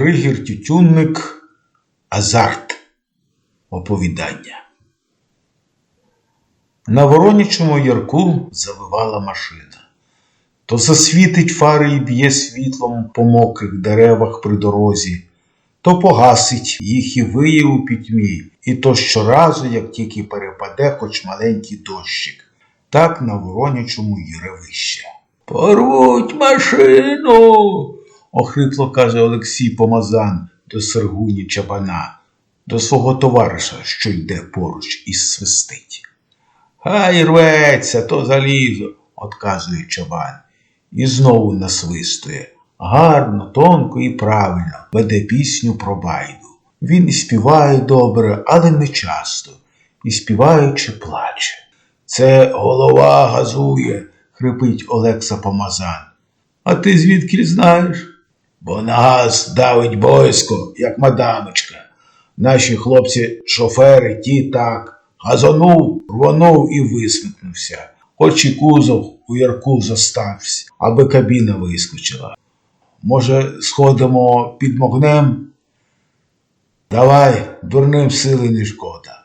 Григір Тютюнник Азарт. Оповідання. На воронячому ярку завивала машина. То засвітить фари і б'є світлом по мокрих деревах при дорозі, то погасить їх і виє у пітьмі, і то щоразу, як тільки перепаде хоч маленький дощик. Так на воронячому й ревище. Порвуть машину. Охрипло каже Олексій Помазан до Сергуні Чабана, до свого товариша, що йде поруч і свистить. Хай рветься, то залізо, отказує чабан, і знову насвистує. Гарно, тонко і правильно веде пісню про байду. Він і співає добре, але не часто, і співаючи плаче. Це голова газує, хрипить Олекса Помазан. А ти звідки знаєш? Бо на газ давить боязко, як мадамочка. Наші хлопці шофери ті так. Газонув, рвонув і висмикнувся. Хоч і кузов у ярку зостався, аби кабіна вискочила. Може, сходимо під могнем? Давай, дурним сили не шкода.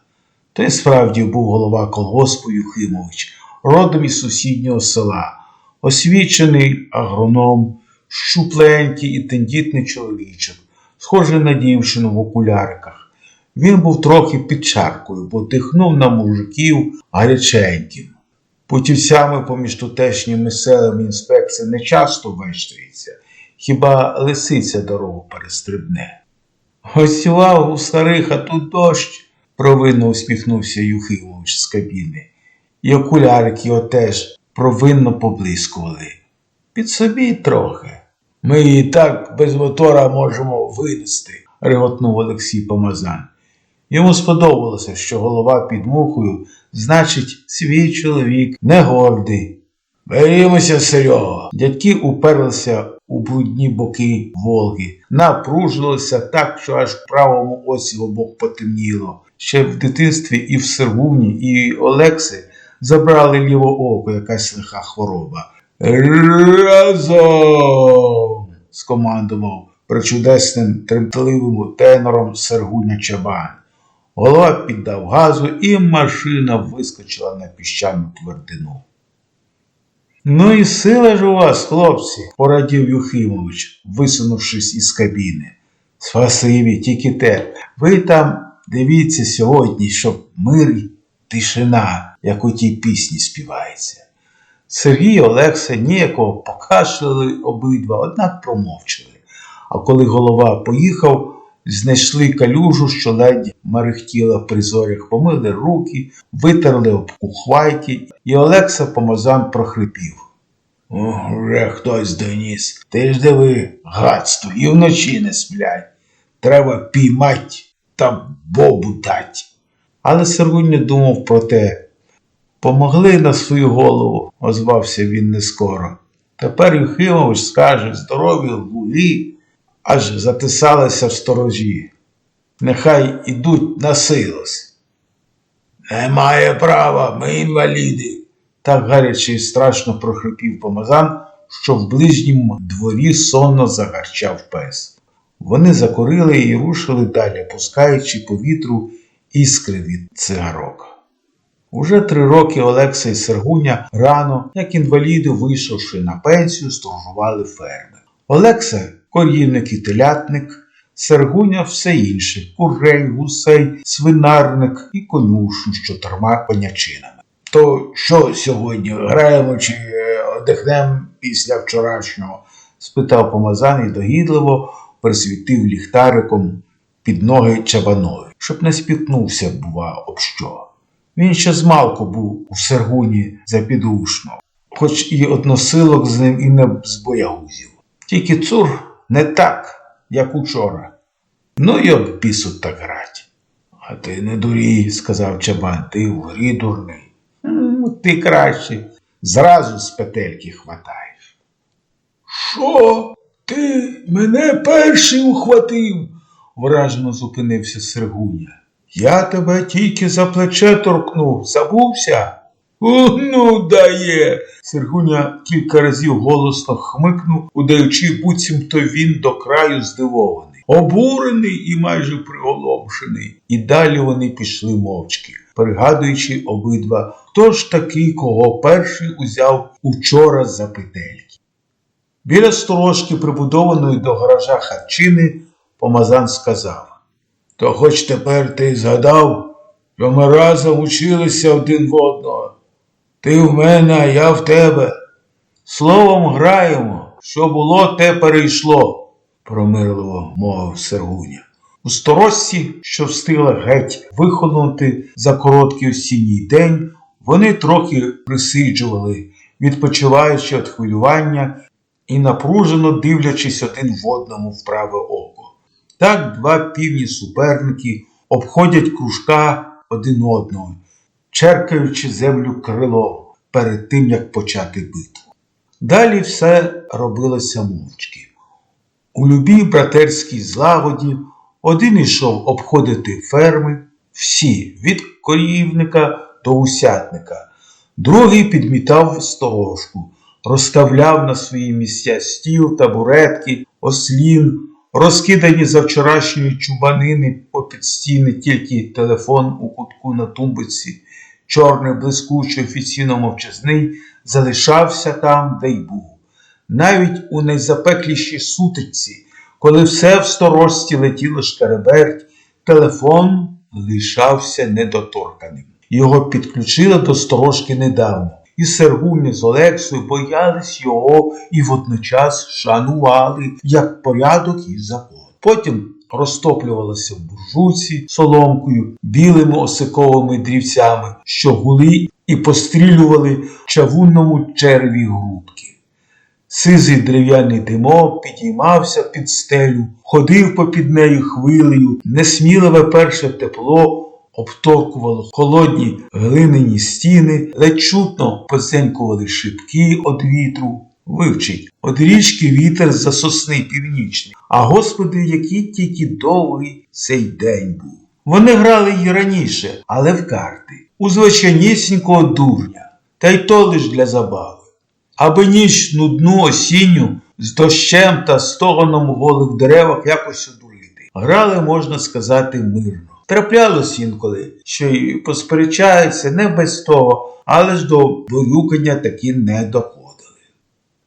То й справді був голова колгоспу Юхимович, родом із сусіднього села, освічений агроном, щупленький і тендітний чоловічок, схожий на дівчину в окуляриках. Він був трохи під чаркою, бо дихнув на мужиків гаряченьким. Путівцями поміж тутешніми селами інспекція не часто вештається, хіба лисиця дорогу перестрибне. Гостював у старих, а тут дощ, провинно усміхнувся Юхимович з кабіни. І окулярики його теж провинно поблискували. Під собі трохи. Ми і так без мотора можемо винести, реготнув Олексій Помазан. Йому сподобалося, що голова під мухою, значить, свій чоловік не гордий. Берімося, Серега. Дядьки уперлися у брудні боки Волги, напружилися так, що аж в правому оці в обох потемніло. Ще в дитинстві і в Сергуні, і Олекси забрали ліве око, якась лиха хвороба. Разом! Скомандував причудесним тремтливим тенором Сергуня Чабан. Голова піддав газу, і машина вискочила на піщану твердину. Ну і сила ж у вас, хлопці, порадів Юхимович, висунувшись із кабіни. Спасибі, тільки те. Ви там дивіться сьогодні, щоб мир і тишина, як у тій пісні співається. Сергій і Олекса ніякого покашляли обидва, однак промовчали. А коли голова поїхав, знайшли калюжу, що ледь мерехтіла в призорях, помили руки, витерли об кухвайки, і Олекса помазан прохрипів. Вже хтось доніс. Ти ж диви, гадство, і вночі не сплять. Треба піймать та бобу дать. Але Сергунь не думав про те. Помогли на свою голову, озвався він нескоро. Тепер Юхимович скаже здорові луги, аж затисалися в сторожі. Нехай ідуть на силос. Немає права, ми інваліди. Так гаряче і страшно прохрипів помазан, що в ближньому дворі сонно загарчав пес. Вони закурили і рушили далі, пускаючи по вітру іскри від цигарок. Уже три роки Олекса і Сергуня рано, як інваліди, вийшовши на пенсію, сторожували ферми. Олекса корівник і телятник, Сергуня все інше курей, гусей, свинарник і конюшню з чотирма конячинами. То що сьогодні граємо чи е, одихнемо після вчорашнього? спитав помазан і догідливо присвітив ліхтариком під ноги чабанові, щоб не спіткнувся, бува, об що. Він ще змалку був у Сергуні запідушно, хоч і односилок з ним і не з боягузів. Тільки цур не так, як учора. Ну й об бісу так грать. А ти не дурій, сказав чабан, ти в грі дурний. «М, Ти краще зразу з петельки хватаєш. Що? Ти мене перший ухватив? вражено зупинився Сергуня. Я тебе тільки за плече торкнув, забувся? «О, ну дає. Сергуня кілька разів голосно хмикнув, удаючи буцімто він до краю здивований. обурений і майже приголомшений. І далі вони пішли мовчки, пригадуючи обидва, хто ж такий, кого перший узяв учора за петельки. Біля сторожки, прибудованої до гаража харчини, помазан сказав То хоч тепер ти згадав, що ми разом училися один в одного. Ти в мене, а я в тебе. Словом граємо, що було, те перейшло, промирливо мовив Сергуня. У сторожці, що встигла геть вихолонути за короткий осінній день, вони трохи присиджували, відпочиваючи від хвилювання і напружено дивлячись один в одному в праве око. Так два півні суперники обходять кружка один одного, черкаючи землю крилом перед тим, як почати битву. Далі все робилося мовчки. У любій братерській злагоді один йшов обходити ферми, всі від корівника до усятника, другий підмітав сторожку, розставляв на свої місця стіл, табуретки, ослін, розкидані за вчорашньої чубанини попід стіни тільки телефон у кутку на тумбиці, чорний блискучий офіційно мовчазний, залишався там, де й був. Навіть у найзапеклішій сутичці, коли все в сторожці летіло шкереберть, телефон лишався недоторканим. Його підключили до сторожки недавно, і Сергуня з Олексою боялись його і водночас шанували як порядок і закон. Потім розтоплювалося в буржуці соломкою, білими осиковими дрівцями, що гули і пострілювали чавунному черві грудки. Сизий дерев'яний димок підіймався під стелю, ходив попід нею хвилею, несміливе перше тепло обторкувало холодні глиняні стіни, ледь чутно позенькували шибки од вітру. Вивчить, од річки вітер за сосни північний. А господи, який тільки довгий цей день був. Вони грали й раніше, але в карти, у звичайнісінького дурня, та й то лиш для забави аби ніч нудну осінню з дощем та стогоном голих деревах якось одурити. Грали, можна сказати, мирно. Траплялось інколи, що й посперечаються не без того, але ж до борюкання таки не доходили.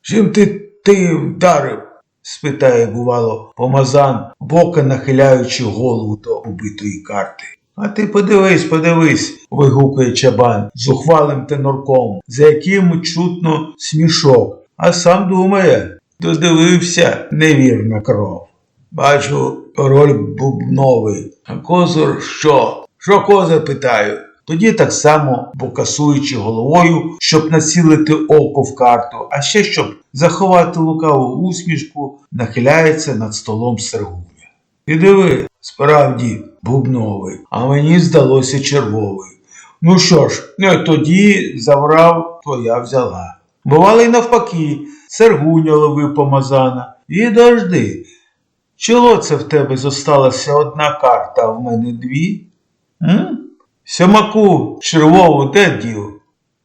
Чим ти ти вдарив? спитає, бувало, помазан, бока нахиляючи голову до убитої карти. А ти подивись, подивись, вигукує чабан зухвалим тенорком, за яким чутно смішок, а сам думає, додивився невірна кров. Бачу, король бубновий. А козир що? Що коза питаю? Тоді так само, покасуючи головою, щоб націлити око в карту, а ще щоб заховати лукаву усмішку, нахиляється над столом Сергуня. І диви, справді бубновий, а мені здалося червовий. Ну що ж, не тоді заврав, то я взяла. Бувало й навпаки, Сергуня ловив помазана. І дожди. Чого це в тебе зосталася одна карта, а в мене дві? М? Сьомаку червову де дів?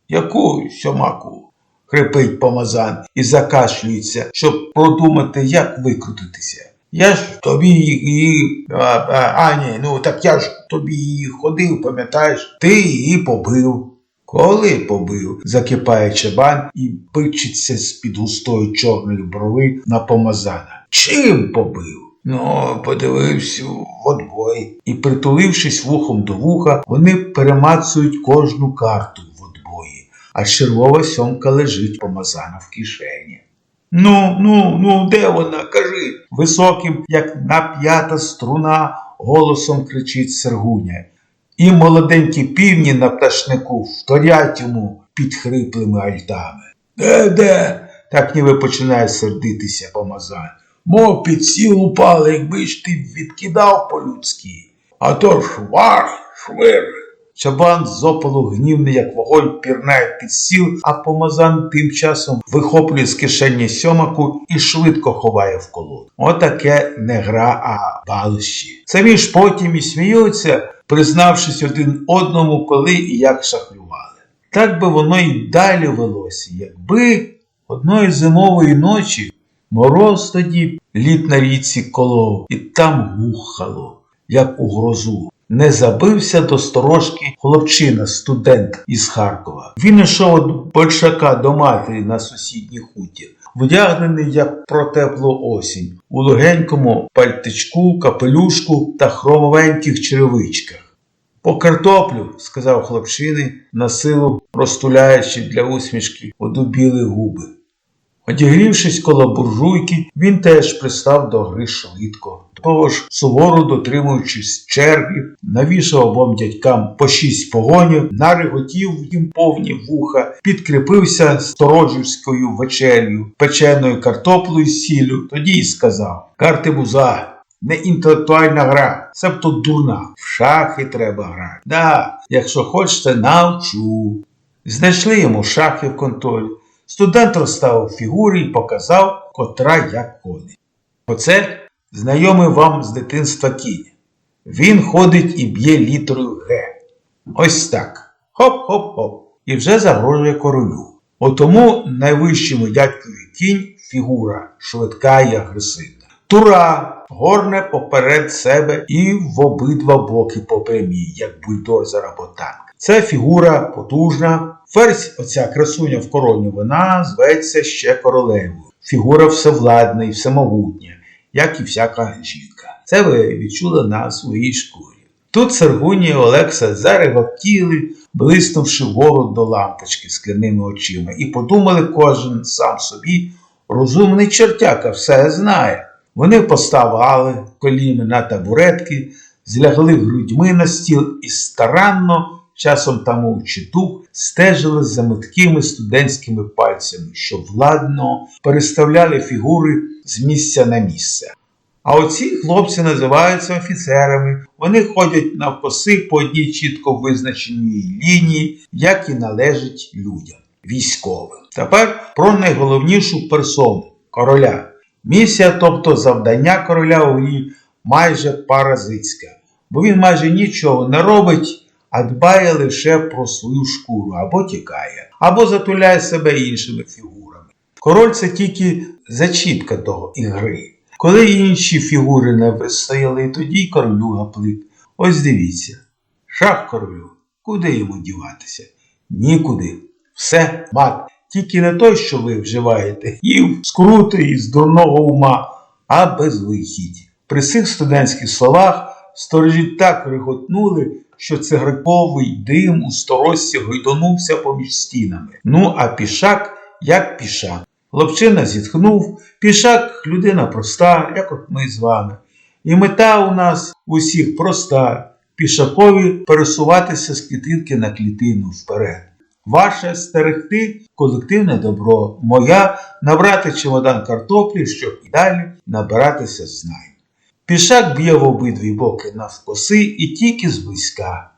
Яку сьомаку? хрипить помазан і закашлюється, щоб продумати, як викрутитися. Я ж тобі її. А, а, а ні, ну так я ж тобі її ходив, пам'ятаєш? Ти її побив. Коли побив, закипає чебан і пичиться з-під густої чорної брови на помазана. Чим побив? Ну, подивився в одбой. І, притулившись вухом до вуха, вони перемацують кожну карту в одбої, а червова сьомка лежить помазана в кишені. Ну, ну, ну, де вона? Кажи. Високим, як нап'ята струна, голосом кричить Сергуня. І молоденькі півні на пташнику вторять йому під хриплими альтами. Де, де? так ніби починає сердитися помазан. Мов під сіл упали, якби ж ти відкидав по-людськи. А то ж вар, швир. Чабан з опалу гнівний, як вогонь, пірнає під сіл, а помазан тим часом вихоплює з кишені сьомаку і швидко ховає в колоду. Отаке не гра, а балощі. Самі ж потім і сміються, признавшись один одному, коли і як шахлювали. Так би воно й далі велося, якби одної зимової ночі мороз тоді лід на річці колов, і там гухало, як у грозу. Не забився до сторожки хлопчина, студент із Харкова. Він йшов від большака до матері на сусідній хутір, вдягнений як про теплу осінь, у легенькому пальтичку, капелюшку та хромовеньких черевичках. По картоплю, сказав хлопчини, на силу розтуляючи для усмішки одубіли губи. Одігрівшись коло буржуйки, він теж пристав до гри швидко. Того ж, суворо дотримуючись черги, навішав обом дядькам по шість погонів, нариготів їм повні вуха, підкріпився сторожівською вечерю, печеною картоплею з сіллю, тоді й сказав Карти буза, не інтелектуальна гра, себто дурна. В шахи треба грати. Да, якщо хочете, навчу. Знайшли йому шахи в конторі. Студент розставив фігури і показав, котра як ходить. Оце знайомий вам з дитинства кінь. Він ходить і б'є літерою Г. Ось так. Хоп-хоп-хоп. І вже загрожує королю. Отому найвищому дядькові кінь фігура, швидка і агресивна. Тура горне поперед себе і в обидва боки по прямій, як бульдозер або танк. Це фігура потужна. Ферзь, оця красуня в короні, вона зветься ще королевою. Фігура всевладна і всемогутня, як і всяка жінка. Це ви відчули на своїй шкурі. Тут Сергуні і Олекса зареготіли, блиснувши вгору до лампочки скляними очима, і подумали кожен сам собі, розумний чертяка все знає. Вони поставали коліни на табуретки, злягли грудьми на стіл і старанно, часом тамуючи дух, стежили за меткими студентськими пальцями, що владно переставляли фігури з місця на місце. А оці хлопці називаються офіцерами. Вони ходять навкоси по одній чітко визначеній лінії, як і належить людям, військовим. Тепер про найголовнішу персону короля. Місія, тобто завдання короля у грі майже паразитська, бо він майже нічого не робить, а дбає лише про свою шкуру або тікає, або затуляє себе іншими фігурами. Король це тільки зачіпка того ігри. Коли інші фігури не вистояли, тоді й королю гаплик. Ось дивіться. Шах королю. Куди йому діватися? Нікуди. Все мат. Тільки не той, що ви вживаєте, їв скрути із дурного ума, а безвихідь. При цих студентських словах сторожі так реготнули, що цигарковий дим у сторожці гойдонувся поміж стінами. Ну, а пішак як пішак. Хлопчина зітхнув, пішак людина проста, як от ми з вами. І мета у нас усіх проста пішакові пересуватися з клітинки на клітину вперед. Ваше стерегти колективне добро, моя набрати чемодан картоплі, щоб і далі набиратися знань. Пішак б'є в обидві боки навкоси і тільки зблизька,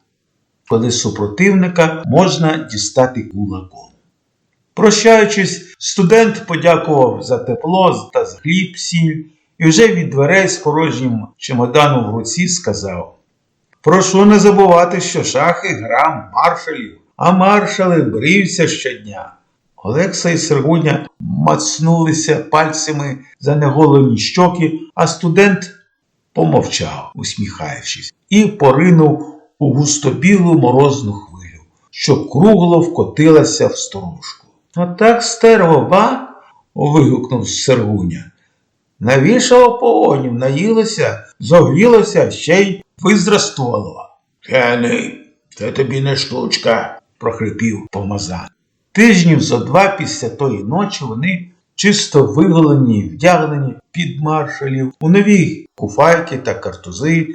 коли супротивника можна дістати кулаком. Прощаючись, студент подякував за тепло та за хліб, сіль і вже від дверей з порожнім чемоданом в руці сказав: Прошу не забувати, що шахи гра маршалів, а маршали бриються щодня. Олекса і Сергуня мацнулися пальцями за неголені щоки, а студент помовчав, усміхаючись, і поринув у густобілу морозну хвилю, що кругло вкотилася в сторожку. Отак стерво, ба? вигукнув Сергуня. Навішало погонів, наїлося, зогрілося, ще й визрастовувало. Гени, це тобі не штучка, прохрипів помазан. Тижнів зо два після тої ночі вони чисто виголені, вдягнені під маршалів, у нові куфайки та картузи,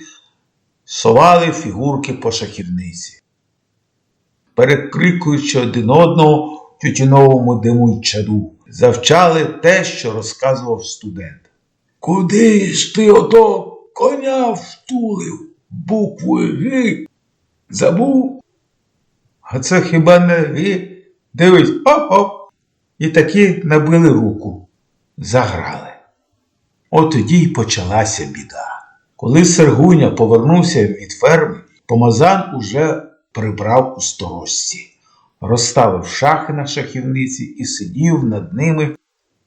совали фігурки по шахівниці. Перекрикуючи один одного в тютюновому диму й чаду, завчали те, що розказував студент. Куди ж ти ото коня втулив? Букви Г? Забув? А це хіба не Г? Дивись, оп-оп. І таки набили руку. Заграли. От тоді й почалася біда. Коли Сергуня повернувся від ферми, помазан уже прибрав у сторожці, розставив шахи на шахівниці і сидів над ними,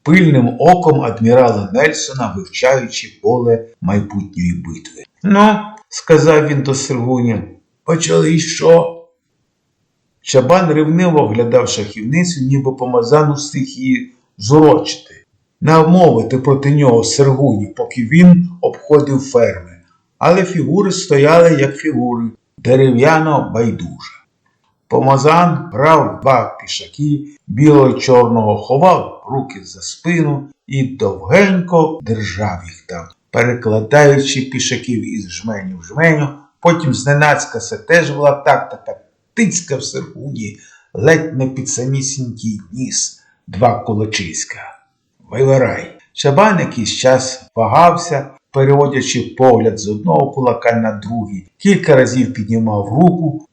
пильним оком адмірала Нельсона, вивчаючи поле майбутньої битви. Ну, сказав він до Сергуня, почали що? Чабан ревниво оглядав шахівницю, ніби помазану встиг її зурочити, навмовити проти нього Сергуні, поки він обходив ферми. Але фігури стояли як фігури, дерев'яно байдуже. Помазан грав два пішаки білого й чорного, ховав руки за спину і довгенько держав їх там, перекладаючи пішаків із жменю в жменю. Потім зненацька це теж була тактика, тицька в Сергуні, ледь не під самісінький ніс, два кулачиська. Вибирай. Чабан якийсь час вагався, переводячи погляд з одного кулака на другий, кілька разів піднімав руку,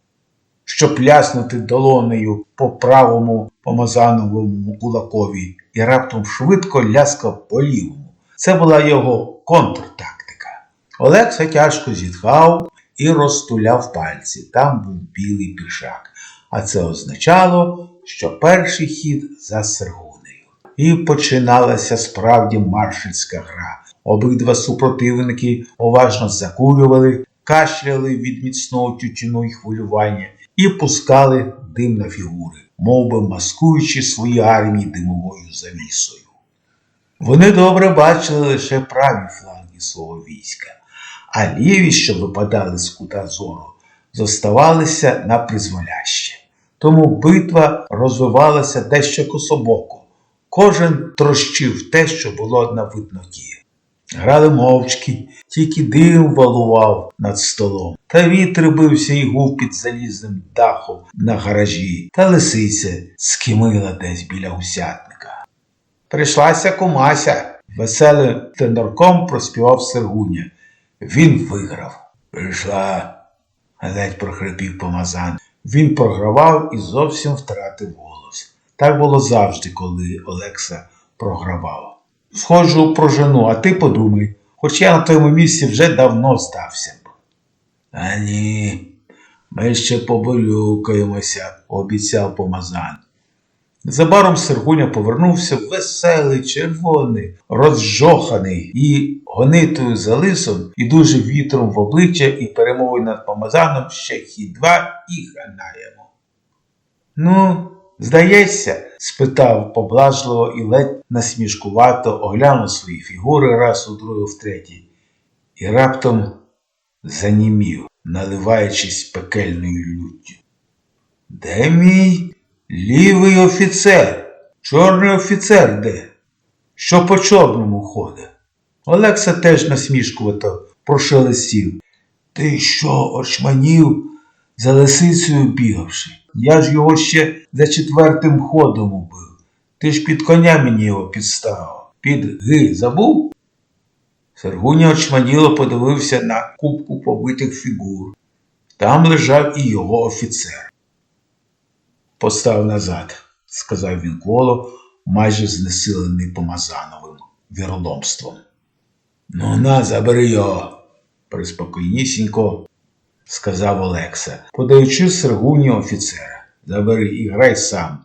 щоб ляснути долонею по правому помазановому кулакові, і раптом швидко ляскав по лівому. Це була його контртактика. Олекса тяжко зітхав і розтуляв пальці. Там був білий пішак. А це означало, що перший хід за Сергунею. І починалася справді маршальська гра. Обидва супротивники уважно закурювали, кашляли від міцного тютюну й хвилювання і пускали дим на фігури, мов би маскуючи свої армії димовою завісою. Вони добре бачили лише праві фланги свого війська, а ліві, що випадали з кута зору, зоставалися на призволяще. Тому битва розвивалася дещо кособоко. Кожен трощив те, що було на видноті. Грали мовчки, тільки дим валував над столом, та вітер бився і гув під залізним дахом на гаражі, та лисиця скимила десь біля гусятника. Прийшлася кумася, веселим тенорком проспівав Сергуня. Він виграв. Прийшла, ледь прохрипів помазан. Він програвав і зовсім втратив голос. Так було завжди, коли Олекса програвав. Схожу про жену, а ти подумай, хоч я на твоєму місці вже давно здався б. А ні, ми ще поболюкаємося, обіцяв помазан. Незабаром Сергуня повернувся веселий, червоний, розжоханий і гонитою за лисом, і дуже вітром в обличчя, і перемовою над помазаном ще хід два і ганаємо. Ну, здається, спитав поблажливо і ледь насмішкувато оглянув свої фігури раз у другу в третій, і раптом занімів, наливаючись пекельною люттю. Де мій лівий офіцер? Чорний офіцер де? Що по чорному ходить? Олекса теж насмішкувато прошелестів. Ти що, очманів, за лисицею бігавши? Я ж його ще за четвертим ходом убив. Ти ж під коня мені його підставив. Під ги забув? Сергуня очманіло подивився на кубку побитих фігур. Там лежав і його офіцер. Постав назад, сказав він коло, майже знесилений помазановим віроломством. Ну, на, забери його, приспокійнісінько сказав Олекса, подаючи Сергуні офіцера. Забери і грай сам,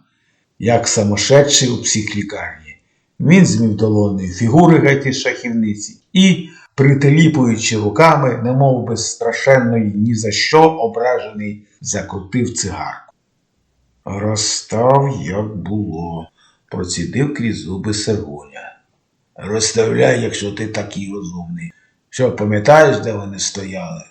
як самошедший у психлікарні. Він змів долоною фігури гайти шахівниці і, притиліпуючи руками, немов би страшенної ні за що ображений, закрутив цигарку. Розстав, як було, процідив крізь зуби Сергуня. Розставляй, якщо ти такий розумний. Що, пам'ятаєш, де вони стояли?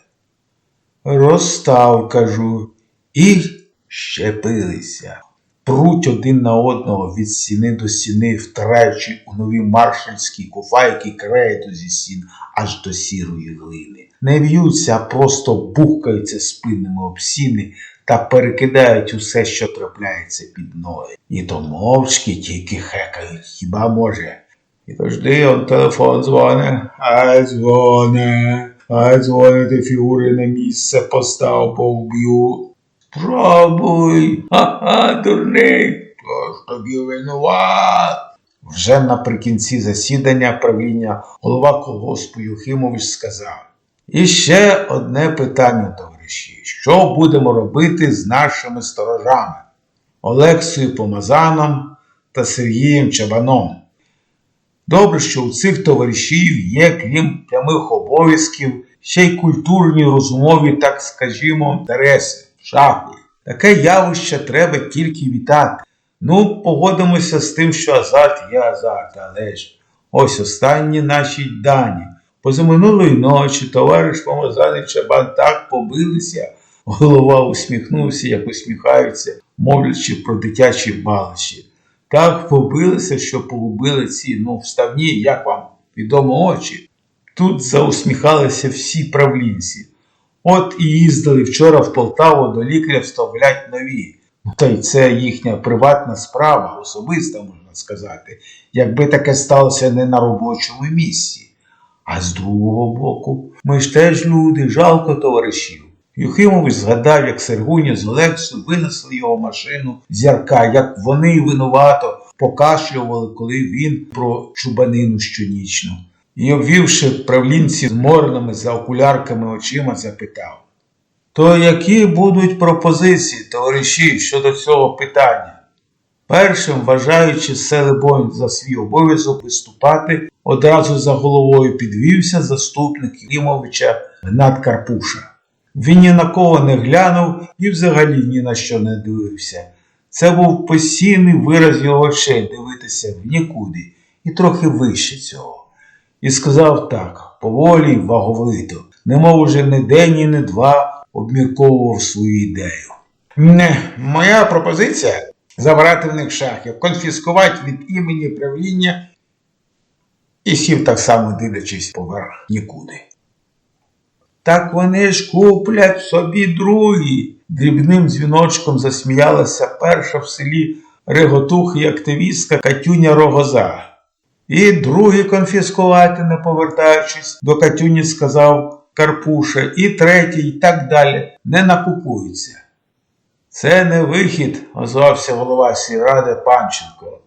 Розстав, кажу, і щепилися. Пруть один на одного від стіни до стіни, втираючи у нові маршальські куфайки крейту зі стін аж до сірої глини. Не в'ються, а просто бухкаються спинними об стіни та перекидають усе, що трапляється під ноги. І то мовчки тільки хекають, хіба може? І то жди, он телефон дзвоне, а дзвоне. А дзвонити фігури на місце постав повб'ю. Спробуй, ха-ха, дурний. Хто ж тобі винуват? Вже наприкінці засідання правління голова колгоспу Юхимович сказав. І ще одне питання, товариші. Що будемо робити з нашими сторожами? Олексою Помазаном та Сергієм Чабаном. Добре, що у цих товаришів є, крім прямих обов'язків, ще й культурні розумові, так скажімо, інтереси, шахи. Таке явище треба тільки вітати. Ну, погодимося з тим, що азарт є азарт, але ж ось останні наші дані. Позаминулої ночі товариш Помазаний Чабан так побилися, голова усміхнувся, як усміхаються, мовлячи про дитячі балищі. Так побилися, що погубили ці, ну, вставні, як вам відомо очі. Тут заусміхалися всі правлінці. От і їздили вчора в Полтаву до лікаря вставлять нові. Та й це їхня приватна справа, особиста, можна сказати, якби таке сталося не на робочому місці. А з другого боку, ми ж теж люди, жалко товаришів. Юхимович згадав, як Сергуня з Олексою винесли його машину з ярка, як вони винувато покашлювали, коли він про чубанину щонічну. І, обвівши правлінці змореними за окулярками очима, запитав. То які будуть пропозиції, товариші, щодо цього питання? Першим, вважаючи селебонь за свій обов'язок виступати, одразу за головою підвівся заступник Ємовича Гнат Карпуша. Він ні на кого не глянув і взагалі ні на що не дивився. Це був постійний вираз його очей дивитися в нікуди і трохи вище цього. І сказав так, поволі й ваговито, немов уже не день і не два обмірковував свою ідею. Не, моя пропозиція забрати в них шахів, конфіскувати від імені правління і сів так само дивлячись поверх нікуди. Так вони ж куплять собі другі. Дрібним дзвіночком засміялася перша в селі реготух і активістка Катюня Рогоза. І другі конфіскувати, не повертаючись, до Катюні сказав Карпуша, і третій, і так далі, не накупуються. Це не вихід, озвався голова сільради Панченко,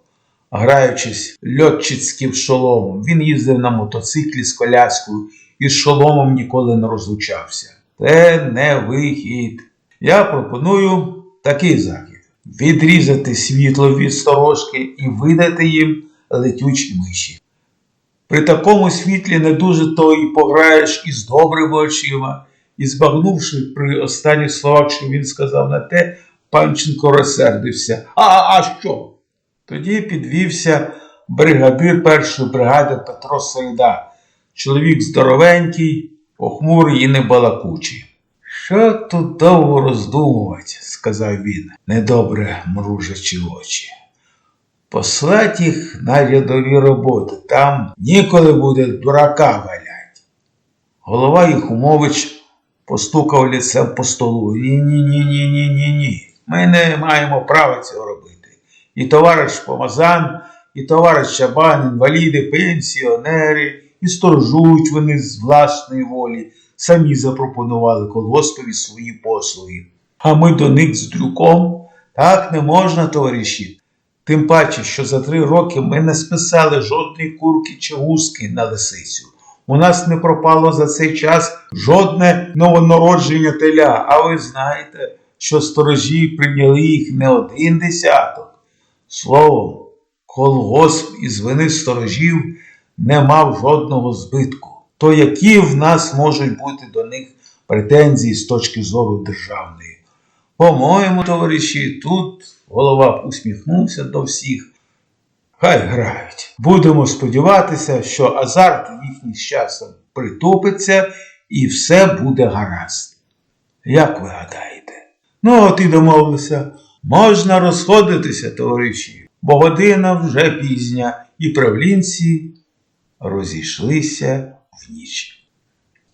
граючись льотчицьким шоломом. Він їздив на мотоциклі з коляскою і з шоломом ніколи не розлучався. Це не вихід. Я пропоную такий захід: відрізати світло від сторожки і видати їм летючі миші. При такому світлі не дуже то і пограєш із добрими очима, і збагнувши при останніх словах, що він сказав на те, Панченко розсердився. А, а що? Тоді підвівся бригадир першої бригади Петро Середа, чоловік здоровенький, похмурий і небалакучий. Що тут довго роздумувати, сказав він, недобре мружачи очі. Послать їх на рядові роботи, там ніколи буде дурака валять. Голова Їхумович постукав ліцем по столу. Ні, ні, ні, ні, ні, ні, ні. Ми не маємо права цього робити. І товариш Помазан, і товариш Чабан, інваліди, пенсіонери, і сторожують вони з власної волі, самі запропонували колгоспові свої послуги. А ми до них з дрюком так не можна, товариші. Тим паче, що за три роки ми не списали жодної курки чи гуски на лисицю. У нас не пропало за цей час жодне новонародження теля, а ви знаєте, що сторожі прийняли їх не один десяток. Словом, колгосп із вини сторожів не мав жодного збитку. То які в нас можуть бути до них претензії з точки зору державної? По-моєму, товариші, тут голова усміхнувся до всіх. Хай грають. Будемо сподіватися, що азарт їхній з часом притупиться і все буде гаразд. Як ви гадаєте? Ну, от і домовилися. Можна розходитися, товариші, бо година вже пізня, і правлінці розійшлися в ніч.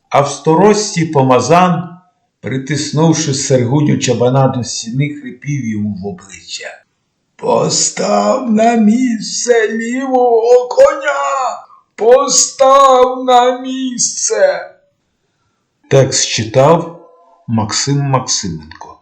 А в сторожці помазан, притиснувши Сергуню чабана до стіни, хрипів йому в обличчя. Постав на місце лівого коня. Постав на місце. Текст читав Максим Максименко.